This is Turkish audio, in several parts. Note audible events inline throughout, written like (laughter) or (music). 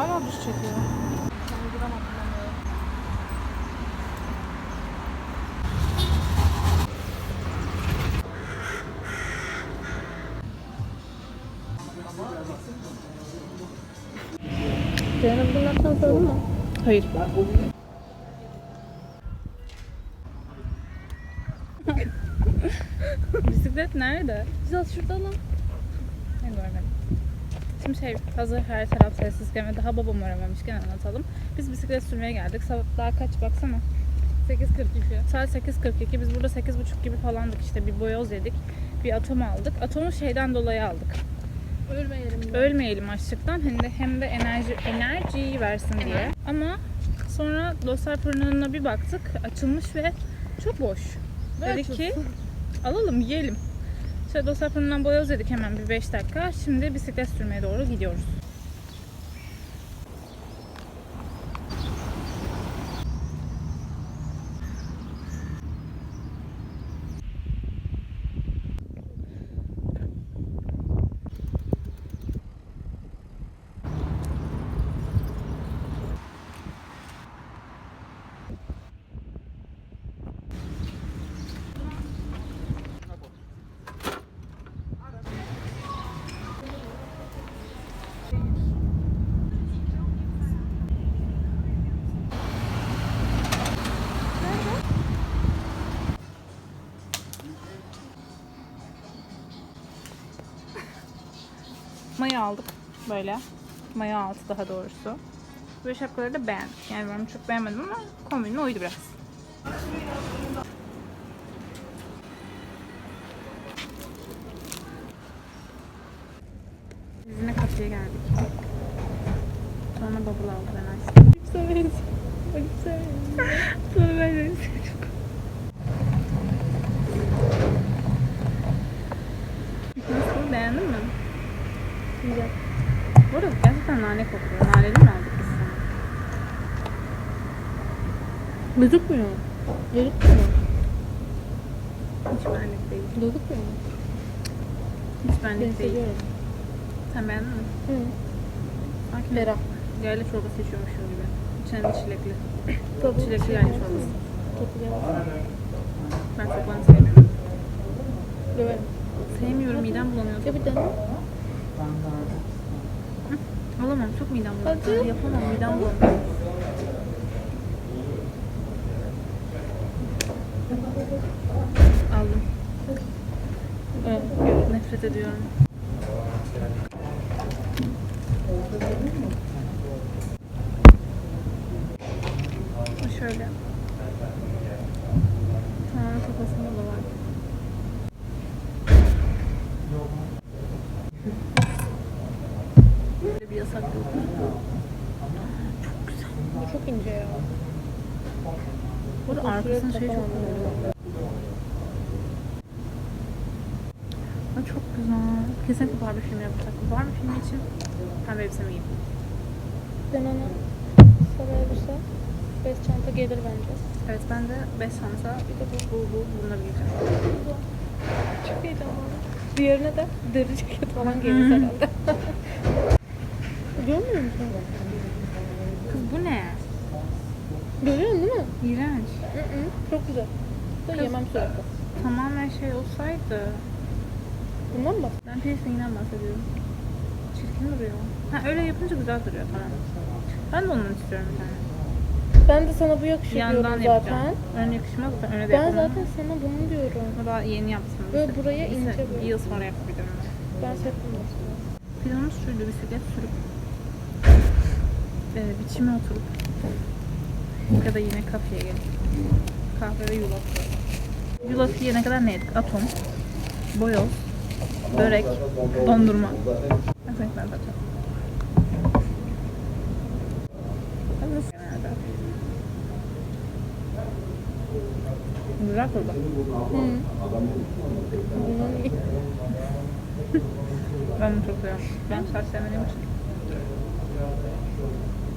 Hala düz çekiyor. Zeynep bunlardan sordu mu? Hayır. Bisiklet nerede? Biraz şurada lan. Ben görmedim. Şimdi şey hazır her taraf sessizken ve daha babam aramamışken anlatalım. Biz bisiklet sürmeye geldik. Saat daha kaç baksana. 8.42. Saat 8.42. Biz burada 8.30 gibi falandık işte. Bir boyoz yedik. Bir atom aldık. Atomu şeyden dolayı aldık. Ölmeyelim. diye. Ölmeyelim açlıktan hem de hem de enerji enerjiyi versin diye. Ama sonra dostlar fırınına bir baktık. Açılmış ve çok boş. Dedik ki alalım yiyelim. Dostlar fırından boyoz yedik hemen bir 5 dakika. Şimdi bisiklet sürmeye doğru gidiyoruz. Maya aldık böyle. Maya altı daha doğrusu. Böyle şapkaları da beğendik. Yani ben çok beğenmedim ama kombinine uydu biraz. Biz yine kafeye geldik. Sonra bubble aldı ben ice. Çok severiz. Çok severiz. Sonra ben de Nasıl beğendin mi? Güzel. Bu arada gerçekten nane kokuyor. Naneli mi aldık biz sana? Gözükmüyor. Gözükmüyor. Hiç benlik değil. Gözükmüyor. Hiç Ben benlik değil. Sen beğendin mi? Hı. Sanki Ferah. yayla çorbası içiyormuşum gibi. İçine de çilekli. Tadı Çilekli yayla çorbası. Ben çok bana sevmiyorum. Döverim. Sevmiyorum midem bulanıyor. Ya bir dene. Alamam çok midem bulanıyor. Hadi. Yapamam midem bulanıyor. Aldım. Evet. Nefret ediyorum. Şöyle. Tamam kafasında da var. Yasak yok. Çok ince ya. Burada arkasının şeyi çok güzel. Ay çok güzel. Kesinlikle Barbie filmi yapacak. Barbie filmi için pembe elbisemi giyeyim. Ben ona sarı elbise, bez çanta gelir bence. Evet ben de 5 çanta bir de bu, bu, bu bunları giyeceğim. Çok heyecanlandım. Diğerine de deri ceket falan gelir Hı. herhalde. (laughs) Görmüyor musun? Kız bu ne? Görüyorsun değil mi? İğrenç. Hı hı. Çok güzel. Da Kız- yemem sürekli. Tamamen şey olsaydı. Bundan mı? Ben piercing'den bahsediyorum. Çirkin duruyor. Ha öyle yapınca güzel duruyor tamam. Ben de ondan istiyorum bir tane. Ben de sana bu yakışıyor Yandan diyorum yapacağım. zaten. Ön yakışmaz da öne de Ben yapamam. zaten sana bunu diyorum. Ama daha yeni yaptım. Böyle buraya ince böyle. Bir yıl sonra yapabilirim. ben. Ben sevdim bunu. Planımız şuydu bisiklet sürüp e, biçime oturup ya da yine kafeye gelip kahve ve yulaf. Yulaf yiyene kadar ne yedik? Atom, boyoz, börek, dondurma. Evet ben genelde? Güzel kurban. Ben çok seviyorum. Ben saç sevmediğim için.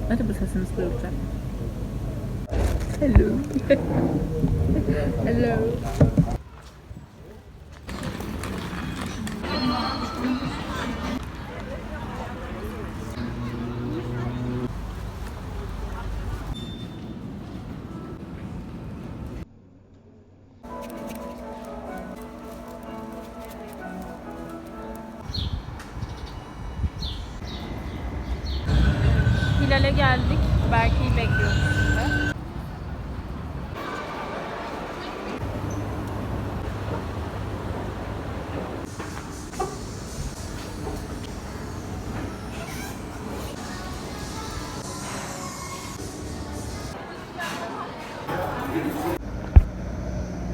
Mä tuli se sen Hello. (laughs) Hello. Bekliyoruz.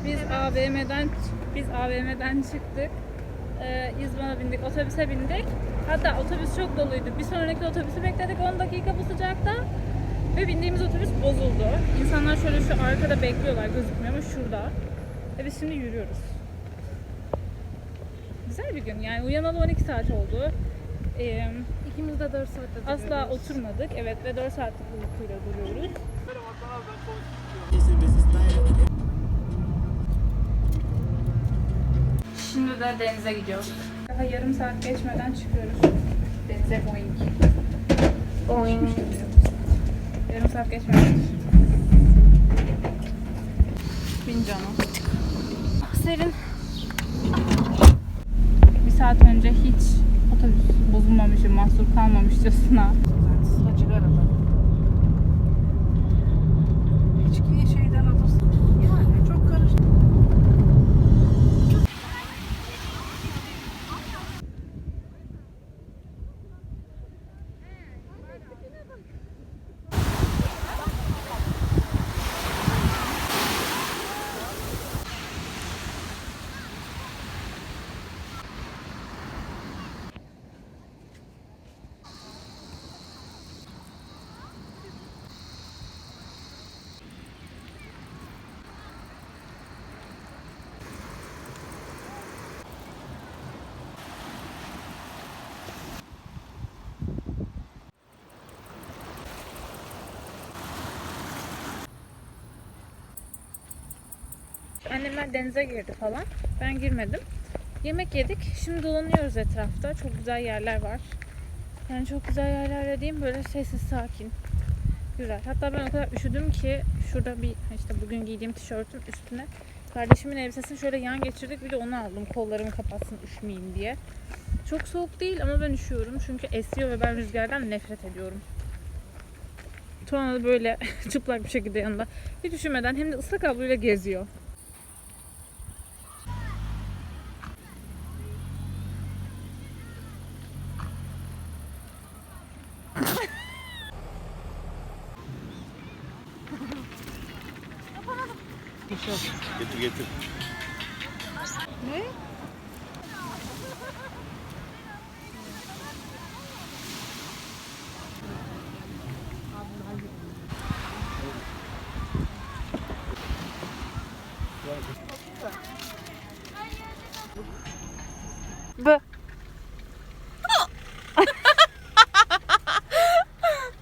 Biz AVM'den biz AVM'den çıktık. Ee, İzmir'e bindik, otobüse bindik. Hatta otobüs çok doluydu. Bir sonraki otobüsü bekledik 10 dakika bu sıcakta. Ve bindiğimiz otobüs bozuldu. İnsanlar şöyle şu arkada bekliyorlar gözükmüyor ama şurada. Ve biz şimdi yürüyoruz. Güzel bir gün. Yani uyanalı 12 saat oldu. Ee, İkimiz de 4 saatte asla oturmadık. Evet ve 4 saatlik uykuyla duruyoruz. Şimdi de denize gidiyoruz. Daha yarım saat geçmeden çıkıyoruz. Denize boing. Boing. Yarım saat geçmeden. Bin canım. Serin. Bir saat önce hiç otobüs bozulmamışım, mahsur kalmamışçasına. Sacık arada. İçkiyi şeyden alırsın. Yani çok karıştı. Annemler denize girdi falan. Ben girmedim. Yemek yedik. Şimdi dolanıyoruz etrafta. Çok güzel yerler var. Yani çok güzel yerler dediğim böyle sessiz sakin. Güzel. Hatta ben o kadar üşüdüm ki şurada bir işte bugün giydiğim tişörtün üstüne kardeşimin elbisesini şöyle yan geçirdik. Bir de onu aldım. Kollarımı kapatsın üşümeyeyim diye. Çok soğuk değil ama ben üşüyorum. Çünkü esiyor ve ben rüzgardan nefret ediyorum. Tuana da böyle (laughs) çıplak bir şekilde yanında. Hiç üşümeden hem de ıslak havluyla geziyor. Getir getir. B.